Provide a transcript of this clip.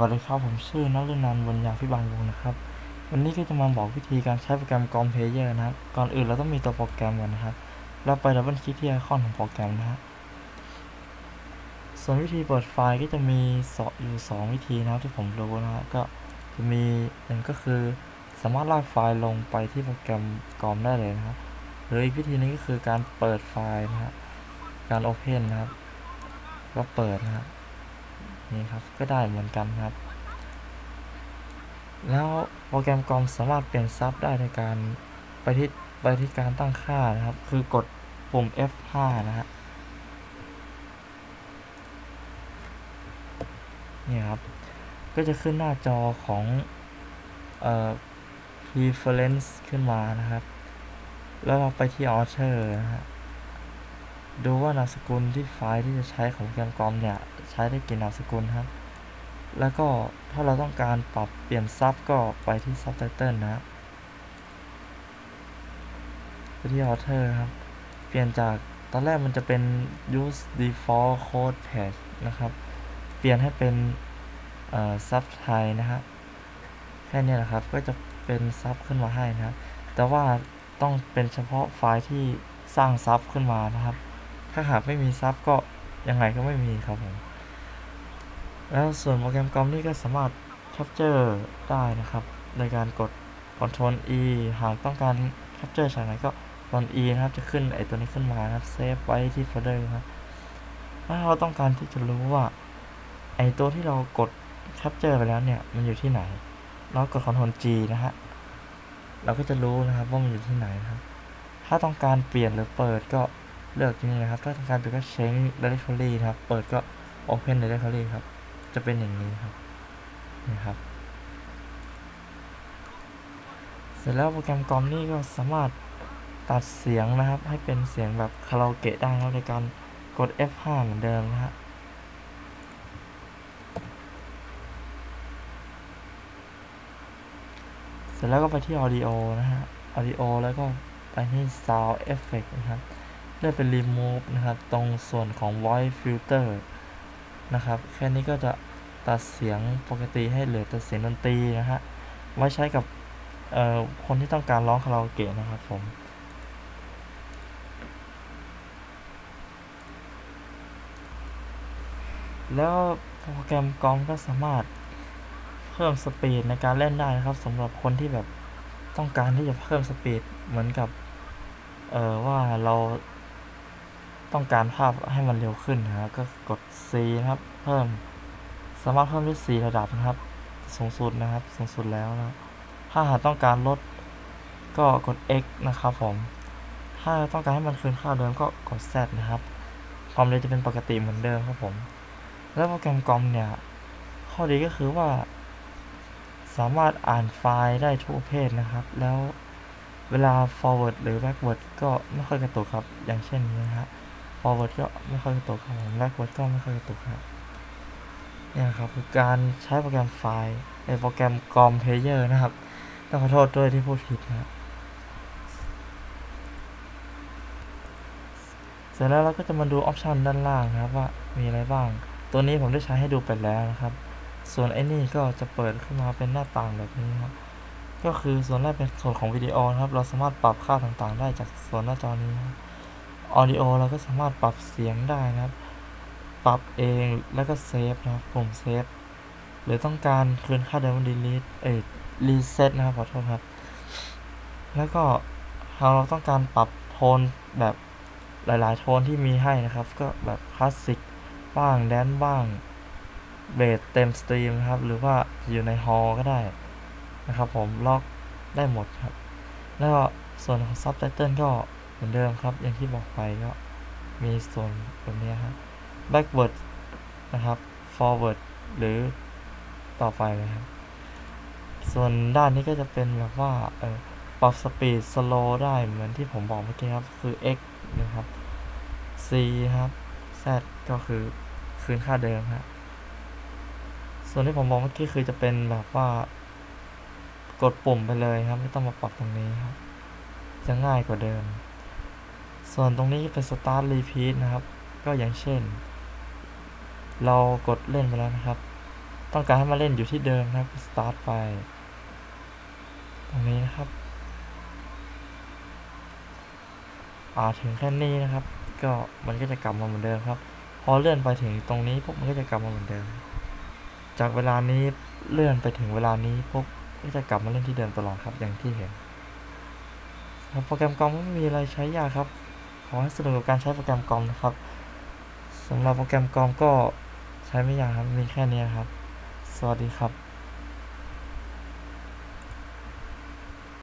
วัสดีครับผมชื่อนักเรียนนันท์บนยาพิบาลวงนะครับ วันนี้ก็จะมาบอกวิธีการใช้โปรแกรมกอมเพเยอร์นะครับ ก่อนอื่นเราต้องมีตัวโปรแกรมก่อนนะครับ แล้วไปดับเบิลคลิกที่ไอคอนของโปรแกรมนะฮะส่วนวิธีเปิดไฟล์ก็จะมีสองอยู่สองวิธีนะครับที่ผมรู้นะฮะก็จะมีหนึ่งก็คือสามารถลากไฟล์ลงไปที่โปรแกรมกอมได้เลยนะครับหรืออีกวิธีนึงก็คือการเปิดไฟล์นะฮะการโอเพนนะครับก็เปิดนะฮะ นี่ครับก็ได้เหมือนกันครับ แล้วโปรแกรมกอมสามารถเปลี่ยนซับได้ในการไปที่ไปที่การตั้งค่านะครับ คือกดปุ่ม F5 นะฮะนี่ครับ ก็จะขึ้นหน้าจอของเอ่อ preference ขึ้นมานะครับ แล้วเราไปที่ author นะฮะ ดูว่านามสกุลที่ไฟล์ที่จะใช้ของโปรแกรมกอมเนี่ยใช้ได้กี่นามสกุลครับ แล้วก็ถ้าเราต้องการปรับเปลี่ยนซับก็ไปที่ Subtitle นะไปที่ Author ครับ เปลี่ยนจากตอนแรกมันจะเป็น use default code page นะครับ เปลี่ยนให้เป็นเอ่อ sub ไทยนะฮะแค่นี้แหละครับ ก็จะเป็นซับขึ้นมาให้นะแต่ว่าต้องเป็นเฉพาะไฟล์ที่สร้างซับขึ้นมานะครับ ถ้าหากไม่มีซับก็ยังไงก็ไม่มีครับผม แล้วส่วนโปรแกรมกอมนี่ก็สามารถ capture ได้นะครับในการกด Ctrl E หากต้องการ capture ฉากไหนก็ Ctrl E นะครับ จะขึ้นไอตัวนี้ขึ้นมานะครับ เซฟไว้ที่โฟลเดอร์ครับถ้าเราต้องการที่จะรู้ว่า ไอตัวที่เรากด capture ไปแล้วเนี่ย มันอยู่ที่ไหน เรากด Ctrl G นะฮะ เราก็จะรู้นะครับว่ามันอยู่ที่ไหนนะครับ ถ้าต้องการเปลี่ยนหรือเปิดก็ เลือกที่นี่นะครับ ถ้าต้องการไปก็ change directory นะครับ เปิดก็ open directory ครับ จะเป็นอย่างนี้ครับนี่ครับ เสร็จแล้วโปรแกรมกรอมนี่ก็สามารถตัดเสียงนะครับ ให้เป็นเสียงแบบคาราโอเกะได้นะครับในการกด F5 เหมือนเดิมนะฮะเสร็จแล้วก็ไปที่ audio นะฮะ audio แล้วก็ไปที่ sound effect นะครับ เลือกเป็น remove นะครับ ตรงส่วนของ voice filter นะครับ แค่นี้ก็จะตัดเสียงปกติให้เหลือแต่เสียงดนตรีนะฮะ ไว้ใช้กับคนที่ต้องการร้องคาราโอเกะนะครับผมแล้วโปรแกรมกอมก็สามารถเพิ่มสปีดในการเล่นได้นะครับสำหรับคนที่แบบต้องการที่จะเพิ่มสปีดเหมือนกับ เออว่าเรา ต้องการภาพให้มันเร็วขึ้นนะครับก็กด C นะครับ เพิ่ม สามารถเพิ่มได้4ระดับนะครับ สูงสุดนะครับ สูงสุดแล้วนะถ้าหากต้องการลดก็กด X นะครับผม ถ้าต้องการให้มันคืนค่าเดิมก็กด Z นะครับ ความเร็วจะเป็นปกติเหมือนเดิมครับผม แล้วโปรแกรมกอมเนี่ย ข้อดีก็คือว่า สามารถอ่านไฟล์ได้ทุกเภทนะครับ แล้วเวลา forward หรือ backward ก็ไม่ค่อยกระตุกครับ อย่างเช่นนี้นะ ฮะ forward ก็ไม่ค่อยกระตกครับผม backward ก็ไม่ค่อยกระตกครับเนี่ยครับคือการใช้โปรแกรมไฟล์ในโปรแกรมกอมเพลเยอร์นะครับ ต้องขอโทษด้วยที่พูดผิดนะเสร็จแล้วเราก็จะมาดูออปชันด้านล่างนะครับว่ามีอะไรบ้าง ตัวนี้ผมได้ใช้ให้ดูไปแล้วนะครับ ส่วนไอ้นี่ก็จะเปิดขึ้นมาเป็นหน้าต่างแบบนี้ครับก็คือส่วนแรกเป็นส่วนของวิดีโอนะครับ เราสามารถปรับค่าต่างๆ ได้จากส่วนหน้าจอนี้ครับ ออดิโอเราก็สามารถปรับเสียงได้นะครับ ปรับเองแล้วก็เซฟนะครับปุ่มเซฟหรือต้องการคืนค่าเดิม delete เอ้ย reset นะครับขอโทษครับ แล้วก็หากเราต้องการปรับโทนแบบหลาย ๆ โทนที่มีให้นะครับ ก็แบบคลาสสิกบ้างแดนบ้างเบสเต็มสตรีมนะครับ หรือว่าอยู่ในฮอลก็ได้นะครับผมล็อกได้หมดครับ แล้วส่วนของ Subtitle ก็ เหมือนเดิมครับ อย่างที่บอกไปก็มีส่วนแบบนี้ครับ backward นะครับ forward หรือต่อไปเลยครับ ส่วนด้านนี้ก็จะเป็นแบบว่าปรับสปีด slow ได้เหมือนที่ผมบอกเมื่อกี้ครับ คือ x นะครับ c ครับ z ก็คือคืนค่าเดิมครับส่วนที่ผมบอกเมื่อกี้คือจะเป็นแบบว่ากดปุ่มไปเลยครับ ไม่ต้องมาปรับตรงนี้ครับ จะง่ายกว่าเดิม ส่วนตรงนี้เป็น start repeat นะครับ ก็อย่างเช่น เรากดเล่นไปแล้วนะครับ ต้องการให้มาเล่นอยู่ที่เดิมนะครับสตาร์ทไป ตรงนี้นะครับอ่าถึงแค่นี้นะครับ ก็มันก็จะกลับมาเหมือนเดิมครับ พอเลื่อนไปถึงตรงนี้พวกมันก็จะกลับมาเหมือนเดิม จากเวลานี้เลื่อนไปถึงเวลานี้พวกก็จะกลับมาเล่นที่เดิมตลอดครับอย่างที่เห็นครับโปรแกรมกอมไม่มีอะไรใช้ยากครับ ขอให้สนุกกับการใช้โปรแกรมกอมนะครับสำหรับโปรแกรมกอมก็ใช้ไม่ยากครับ มีแค่นี้ครับ สวัสดีครับ